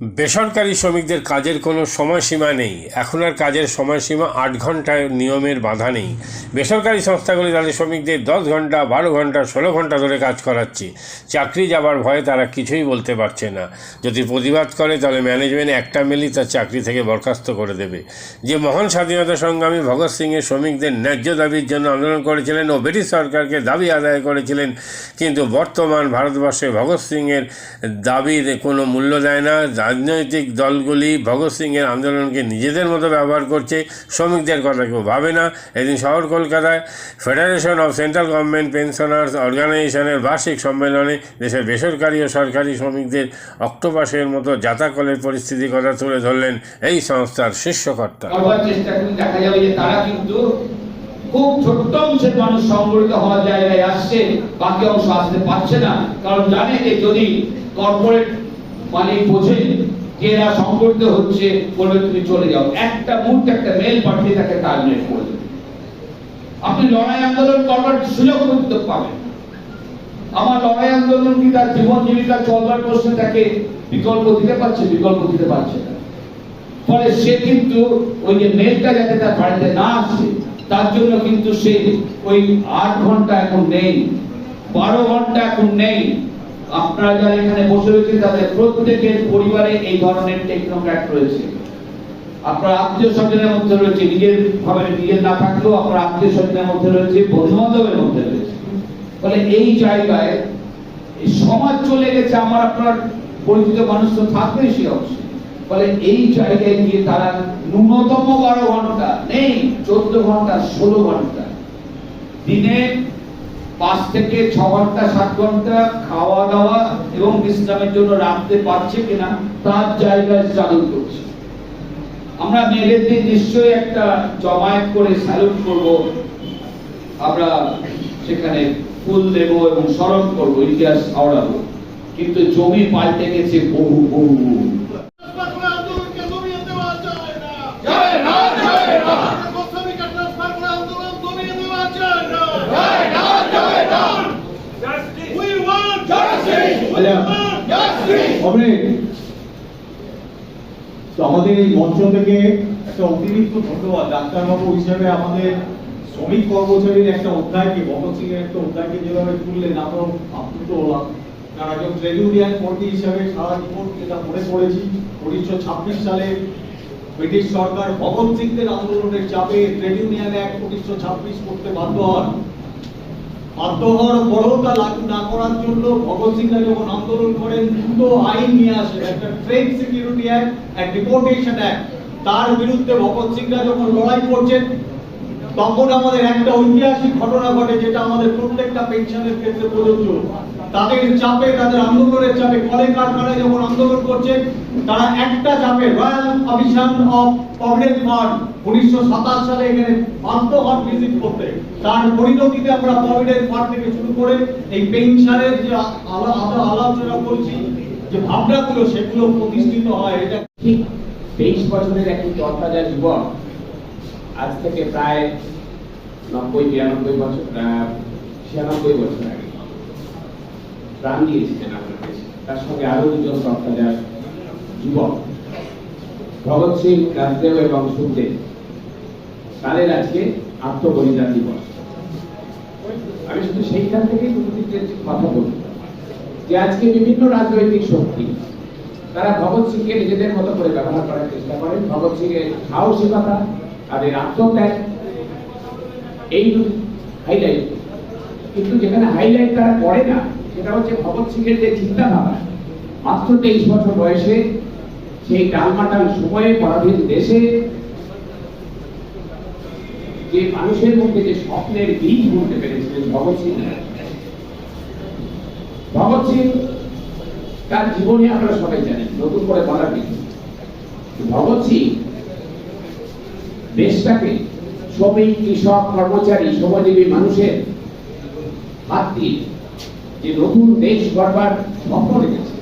বেসরকারি শ্রমিকদের কাজের কোনো সময়সীমা নেই। এখন আর কাজের সময়সীমা আট ঘন্টায় নিয়মের বাধা নেই। বেসরকারি সংস্থাগুলি তাদের শ্রমিকদের দশ ঘণ্টা, বারো ঘণ্টা, ষোলো ঘণ্টা ধরে কাজ করাচ্ছে। চাকরি যাবার ভয়ে তারা কিছুই বলতে পারছে না। যদি প্রতিবাদ করে, তাহলে ম্যানেজমেন্ট একটা মেলেই তার চাকরি থেকে বরখাস্ত করে দেবে। যে মহান স্বাধীনতা সংগ্রামী ভগৎ সিংয়ের শ্রমিকদের ন্যায্য দাবির জন্য আন্দোলন করেছিলেন ও ব্রিটিশ সরকারকে দাবি আদায় করেছিলেন, কিন্তু বর্তমান ভারতবর্ষে ভগৎ সিংয়ের দাবির কোনো মূল্য দেয় না। রাজনৈতিক দলগুলি ভগৎ সিংয়ের আন্দোলনকে নিজেদের মতো ব্যবহার করছে, শ্রমিকদের কথা কেউ ভাবে না। এদিন শহর কলকাতায় federation of central government pensioners অর্গানাইজেশনের বার্ষিক সম্মেলনে দেশের বেসরকারি ও সরকারি শ্রমিকদের অক্টোপাসের মতো যাতাকলের পরিস্থিতির কথা তুলে ধরলেন এই সংস্থার শীর্ষকর্তা। খুব ছোট্ট অংশের মানুষ সংগঠিত হওয়ার জায়গায় আসছে, বাকি অংশ আসতে পারছে না। কারণ জানে যে যদি কর্পোরেট মালিক বোঝে যে এরা সংগঠিত হচ্ছে বলবে তুমি চলে যাও। একটা মুহূর্তে একটা মেল পাঠিয়ে তাকে টার্মিনেট করে দেবে। আপনি লড়াই আন্দোলন করবার সুযোগ কিন্তু পাবেন। আমার লড়াই আন্দোলন কি তার জীবন জীবিকা চলবার প্রশ্নে তাকে বিকল্প দিতে পারছে, বিকল্প দিতে পারছে না। ফলে সে কিন্তু ওই যে মেলটা যাতে তার বাড়িতে না আসে, তার জন্য কিন্তু সে ওই আট ঘণ্টা এখন নেই, বারো ঘণ্টা এখন নেই। আপনারা যারা এখানে বসে রয়েছেন, তাদের প্রত্যেকের পরিবারে এই ধরনের টেকনোক্র্যাট রয়েছে। আপনার আত্মীয় স্বজনের মধ্যে রয়েছে, নিজের ভাবে নিজের না থাকলেও আপনার আত্মীয় স্বজনের মধ্যে রয়েছে বন্ধু বান্ধবের মধ্যে রয়েছে। ফলে এই জায়গায় সমাজ চলে গেছে, আমার আপনার পরিচিত মানুষ তো থাকবে সে অংশে ফলে এই জায়গায় গিয়ে তারা ন্যূনতম বারো ঘণ্টা, নেই, চোদ্দ ঘণ্টা, ষোলো ঘণ্টা, দিনে পাঁচ থেকে ছ ঘণ্টা, সাত ঘণ্টা খাওয়া দাওয়া এবং বিশ্রামের জন্য রাখতে পারছে কিনা, তার জায়গায় চালু করছে। আমরা মেয়েদের নিশ্চয়ই একটা জমায়েত করে স্যালুট করব। আমরা সেখানে ফুল দেব এবং স্মরণ করব, ইতিহাস আওড়াবো কিন্তু জমি পাল্টে গেছে বহু বহু বহু ট্রান্সফার আন্দোলনকে দমিয়ে দেওয়া যায় না জয় না জয় না শ্রমিকের ট্রান্সফার আন্দোলন দমিয়ে দেওয়া যায় না জয় না জয় না We want Justice! We want অমৃত তো আমাদের এই মঞ্চ থেকে একটা অতিরিক্ত ধন্যবাদ। ডাক্তারবাবু হিসেবে আমাদের শ্রমিক কর্মচারীর একটা অধ্যায়কে, ভগৎ সিং এর একটা অধ্যায়কে যেভাবে তুললেন আমরা আপ্লুত হলাম। কারণ একজন ট্রেড ইউনিয়ন কর্মী সারা জীবন যেটা মনে উনিশশো ছাব্বিশ সালে ব্রিটিশ সরকার ভগৎ সিংদের আন্দোলনের চাপে ট্রেড ইউনিয়ন অ্যাক্ট উনিশশো ছাব্বিশ করতে বাধ্য হন। বাধ্য বড়তা না করার জন্য ভগৎ সিংরা যখন আন্দোলন করেন দুটো আইন নিয়ে আসেন। একটা ট্রেড সিকিউরিটি অ্যাক্ট এক ডিপোর্টেশন অ্যাক্ট তার বিরুদ্ধে ভগৎ সিংরা যখন লড়াই করছেন, তখন আমাদের একটা ঐতিহাসিক ঘটনা ঘটে, যেটা আমাদের প্রত্যেকটা পেনশনের ক্ষেত্রে প্রযোজ্য। তাদের চাপে তাদের আন্দোলনের চাপে কলে কারখানায় যখন আন্দোলন করছেন তারা একটা চাপে royal commission of provident fund উনিশশো সাতাশ সালে এখানে বাধ্য হন ভিজিট করতে। তার পরিণতিতে আমরা প্রভিডেন্ট ফান্ড থেকে শুরু করে এই পেনশনের যে আলা- আলা- আলোচনা করছি, যে ভাবনাগুলো সেগুলো প্রতিষ্ঠিত হয়। এটা ঠিক তেইশ বছরের একটি তরতাজা যুবক আজ থেকে প্রায় নব্বই, বিরানব্বই বছর ছিয়ানব্বই বছর আগে। প্রাণ দিয়েছিলেন আমাদের দেশে তার সঙ্গে আরও দুজন তরতাজা যুবক, ভগৎ সিং, রাজদেব এবং সুখদেব। তাদের আজকে আত্মবলিদান দিবস। আমি শুধু সেইখান থেকেই দুটো কথা বলব যে আজকে বিভিন্ন রাজনৈতিক শক্তি, তারা ভগৎ সিংকে নিজেদের মতো করে ব্যবহার করার চেষ্টা করেন। ভগৎ সিং এর সাহসিকতা, তাদের আত্মত্যাগ, এই হাইলাইট কিন্তু যেখানে হাইলাইট তারা করে না সেটা হচ্ছে ভগৎ যে চিন্তা ভাবনা। মাত্র তেইশ বছর বয়সে সেই টালমাটাল সময়ে পরাধীন দেশে যে মানুষের মধ্যে যে স্বপ্নের বীজ পেরেছিলেন ভগৎ সিং ভগৎ সিং তার জীবনে আমরা সবাই জানি, নতুন করে বলার ভগৎ সিং দেশটাকে শ্রমিক, কৃষক, কর্মচারী, শ্রমজীবী মানুষের হাত দিয়ে যে নতুন দেশ গড়বার স্বপ্ন রেখেছে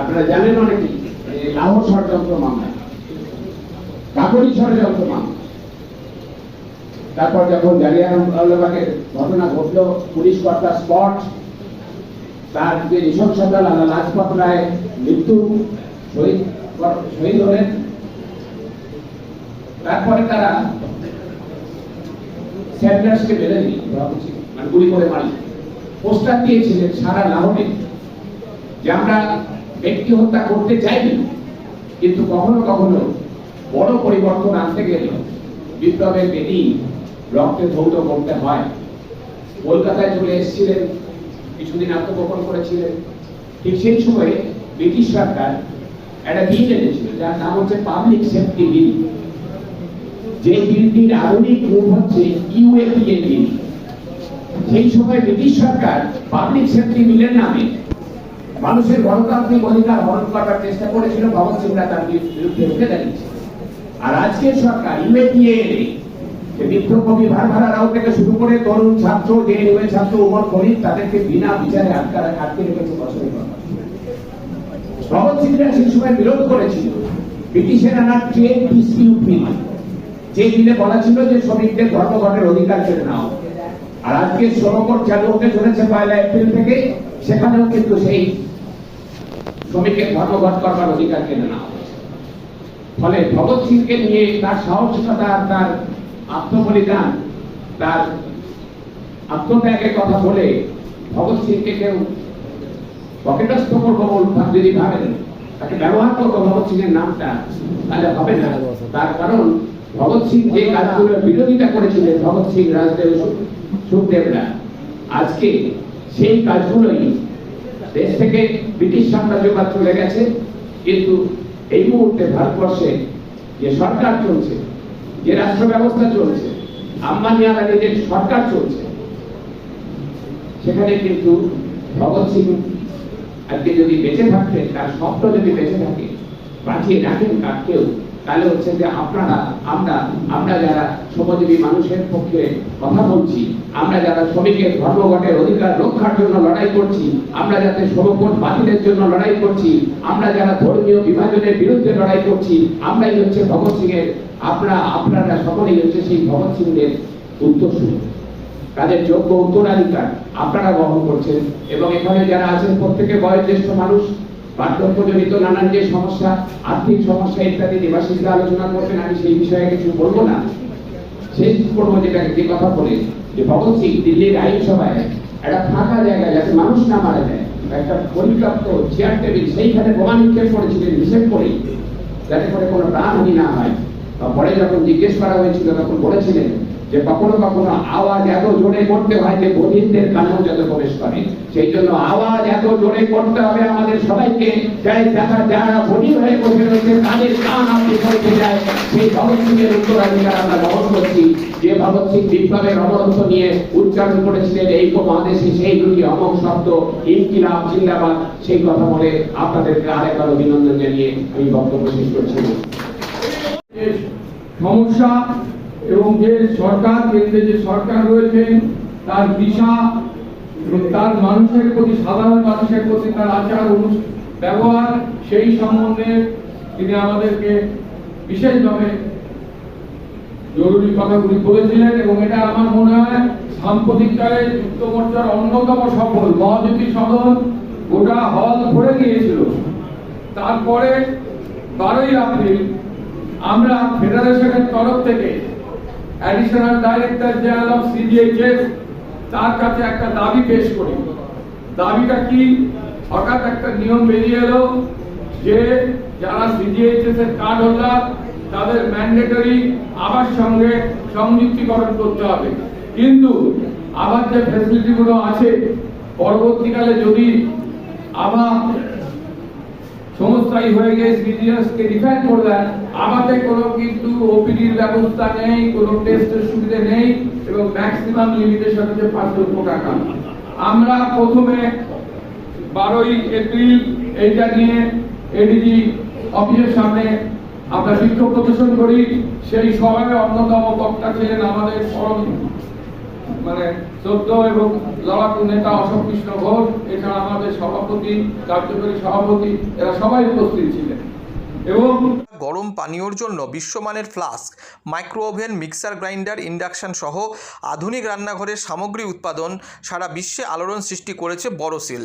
আপনারা জানেন অনেকেই লাহোর ষড়যন্ত্র মামলা কাকরি ষড়যন্ত্র মামলা তারপর যখন জালিয়ানওয়ালাবাগের ঘটনা ঘটলো, পুলিশ কর্তা স্পট, তার যে নৃশংসতা লালা লাজপত রায় মৃত্যু শহীদ হলেন। তারপরে তারা স্যান্ডার্সকে মেরে দিল মানে গুলি করে মারি পোস্টার দিয়েছিলেন সারা লাহোরে যে আমরা ব্যক্তি হত্যা করতে চাইনি, কিন্তু কখনো কখনো বড় পরিবর্তন আনতে গেলে বিপ্লবের বেদি রক্তে ধৌত করতে হয়। কলকাতায় চলে এসেছিলেন, কিছুদিন আত্মগোপন করেছিলেন। ঠিক সেই সময়ে ব্রিটিশ সরকার একটা বিল এনেছিল, যার নাম হচ্ছে পাবলিক সেফটি বিল যে বিলটির আধুনিক রূপ হচ্ছে ইউএপিএ বিল সেই সময় ব্রিটিশ সরকার পাবলিক সেফটি বিলের নামে মানুষের গণতান্ত্রিক অধিকার হরণ করার চেষ্টা করেছিল, ভগৎ সিংরা তার বিরুদ্ধে উঠে দাঁড়িয়েছে। আর আজকের সরকার ইউএপিএ ভারভারা রাও থেকে শুরু করে তরুণ ছাত্র ছাত্র, উমর খলিল তাদেরকে বিনা বিচারে আটকা রেখেছে বছরের পর ভগৎ সেই সময় বিরোধ করেছিল ব্রিটিশের ট্রেড ডিসপিউট বিল। যে বিলে বলা ছিল যে শ্রমিকদের ধর্মঘটের অধিকার কেড়ে নাও আর আজকে শ্রমকোট চালু হতে চলেছে পয়লা এপ্রিল থেকে, সেখানেও কিন্তু সেই শ্রমিকের ধর্মঘট করবার অধিকার। ফলে ভগৎ সিংকে নিয়ে তার সাহসিকতা, তার আত্মবলিদান, তার আত্মত্যাগের কথা বলে ভগৎ সিংকে কেউ পকেটস্থ করব যদি ভাবেন, তাকে ব্যবহার করব ভগৎ সিং এর নামটা, তাহলে হবে না তার কারণ ভগৎ সিং যে কাজগুলোর বিরোধিতা করেছিলেন, ভগৎ সিং রাজদেব সু- সুখদেবরা আজকে সেই কাজগুলোই দেশ থেকে ব্রিটিশ সাম্রাজ্যবাদ চলে গেছে। কিন্তু এই মুহূর্তে ভারতবর্ষে যে সরকার চলছে, যে রাষ্ট্র ব্যবস্থা চলছে আম্বানি আদানিদের সরকার চলছে, সেখানে কিন্তু ভগৎ সিং আজকে যদি বেঁচে থাকতেন, তার স্বপ্ন যদি বেঁচে থাকে, বাঁচিয়ে রাখেন কাকেও তাহলে হচ্ছে যে আপনারা, আমরা আমরা যারা শ্রমজীবী মানুষের পক্ষে কথা বলছি আমরা যারা শ্রমিকের ধর্মঘটের অধিকার রক্ষার জন্য লড়াই করছি, আমরা যাতে শ্রমকোট বাতিলের জন্য লড়াই করছি, আমরা যারা ধর্মীয় বিভাজনের বিরুদ্ধে লড়াই করছি, আমরাই হচ্ছে ভগৎ সিং এর আপনারা আপনারা সকলেই হচ্ছে সেই ভগৎ সিংয়ের উত্তরসূরি। তাদের যোগ্য উত্তরাধিকার আপনারা বহন করছেন এবং এখানে যারা আছেন, প্রত্যেকে বয়োজ্যেষ্ঠ মানুষ বার্ধক্যজনিত নানান যে সমস্যা, আর্থিক সমস্যা ইত্যাদি দেবাশিসরা আলোচনা করবেন, আমি সেই বিষয়ে কিছু বলব না। শেষ করব যেটা যে কথা বলে। যে ভগৎ সিং দিল্লির আইনসভায় একটা ফাঁকা জায়গা যাতে মানুষ না মারা যায়, একটা পরিপ্রাপ্ত চেয়ার টেবিল সেইখানে বোমা নিক্ষেপ করেছিলেন হিসেব করেই, যাতে করে কোনো প্রাণহানি না হয়। বা পরে যখন জিজ্ঞেস করা হয়েছিল, তখন বলেছিলেন যে কখনো কখনো আওয়াজ এত জোরে করতে হয় যে বধিরদের কানেও যাতে প্রবেশ করে। সেই জন্য আওয়াজ এত জোরে করতে হবে আমাদের সবাইকে। যারা বধির হয়ে বসে রয়েছে, তাদের কান আপনি ভগৎ উত্তরাধিকার আমরা বহন করছি। যে ভগৎ সিং বিপ্লবের অমরত্ব নিয়ে উচ্চারণ করেছিলেন, এই মহাদেশে সেই দুটি অমক শব্দ, ইনকিলাব, জিন্দাবাদ, সেই কথা বলে আপনাদেরকে আরেকবার অভিনন্দন জানিয়ে আমি বক্তব্য শেষ করছি। সমস্যা এবং যে সরকার, কেন্দ্রে যে সরকার রয়েছেন তার দিশা তার মানুষের প্রতি, সাধারণ মানুষের প্রতি তার আচার ব্যবহার, সেই সম্বন্ধে তিনি আমাদেরকে বিশেষভাবে জরুরি কথাগুলি বলেছিলেন এবং এটা আমার মনে হয় সাম্প্রতিককালে যুক্ত মোর্চার অন্যতম সফল মহাজ্যোতি সদন গোটা হল ভরে গিয়েছিল। তারপরে বারোই এপ্রিল আমরা ফেডারেশনের তরফ থেকে additional director general of CGHS তার কাছে একটা দাবি পেশ করি। দাবিটা কি? হঠাৎ একটা নিয়ম বেরিয়ে এলো যে যারা সিজিএইচএস এর কার্ড হোল্ডার তাদের ম্যান্ডেটরি আবার সঙ্গে সংযুক্তিকরণ করতে হবে। কিন্তু আবার যে ফ্যাসিলিটি গুলো আছে, পরবর্তীকালে যদি আবার সংস্থাই হয়ে গিয়ে সিরিয়াস কে ডিফাইন করলেন আমাদের কোনো কিন্তু ওপিডির ব্যবস্থা নেই, কোনো টেস্টের সুবিধা নেই এবং ম্যাক্সিমাম লিমিটেশন হচ্ছে পাঁচ লক্ষ টাকা। আমরা প্রথমে বারোই এপ্রিল এইটা নিয়ে এডিজি অফিসের সামনে আমরা বিক্ষোভ প্রদর্শন করি, সেই সভায় অন্যতম বক্তা ছিলেন আমাদের পরম মানে শ্রদ্ধ এবং লড়াকু নেতা অশোক কৃষ্ণ ঘোষ, এছাড়া আমাদের সভাপতি, কার্যকরী সভাপতি, এরা সবাই উপস্থিত ছিলেন। এবং গরম পানীয়র জন্য বিশ্বমানের flask micro oven mixer grinder, induction সহ আধুনিক রান্নাঘরের সামগ্রী উৎপাদন সারা বিশ্বে আলোড়ন সৃষ্টি করেছে বড়সিল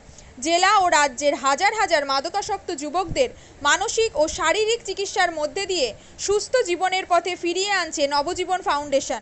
জেলা ও রাজ্যের হাজার হাজার মাদকাসক্ত যুবকদের মানসিক ও শারীরিক চিকিৎসার মধ্যে দিয়ে সুস্থ জীবনের পথে ফিরিয়ে আনছে নবজীবন ফাউন্ডেশন।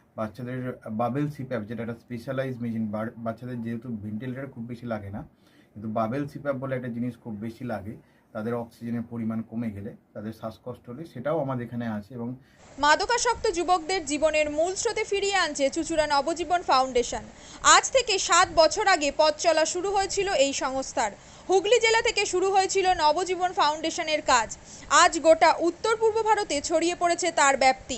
বাচ্চাদের বাবেল সিপ্যাপ যেটা একটা স্পেশালাইজ মেশিন বাচ্চাদের যেহেতু ভেন্টিলেটার খুব বেশি লাগে না, কিন্তু বাবেল সিপ্যাপ বলে একটা জিনিস খুব বেশি লাগে, তাদের অক্সিজেনের পরিমাণ কমে গেলে, তাদের শ্বাসকষ্ট হলে সেটাও আমাদের এখানে আছে এবং মাদকাসক্ত যুবকদের জীবনের মূল স্রোতে ফিরিয়ে আনছে চুচুড়া নবজীবন ফাউন্ডেশন। আজ থেকে সাত বছর আগে পথ চলা শুরু হয়েছিল এই সংস্থার। হুগলি জেলা থেকে শুরু হয়েছিল নবজীবন ফাউন্ডেশনের কাজ। আজ গোটা উত্তর পূর্ব ভারতে ছড়িয়ে পড়েছে তার ব্যাপ্তি।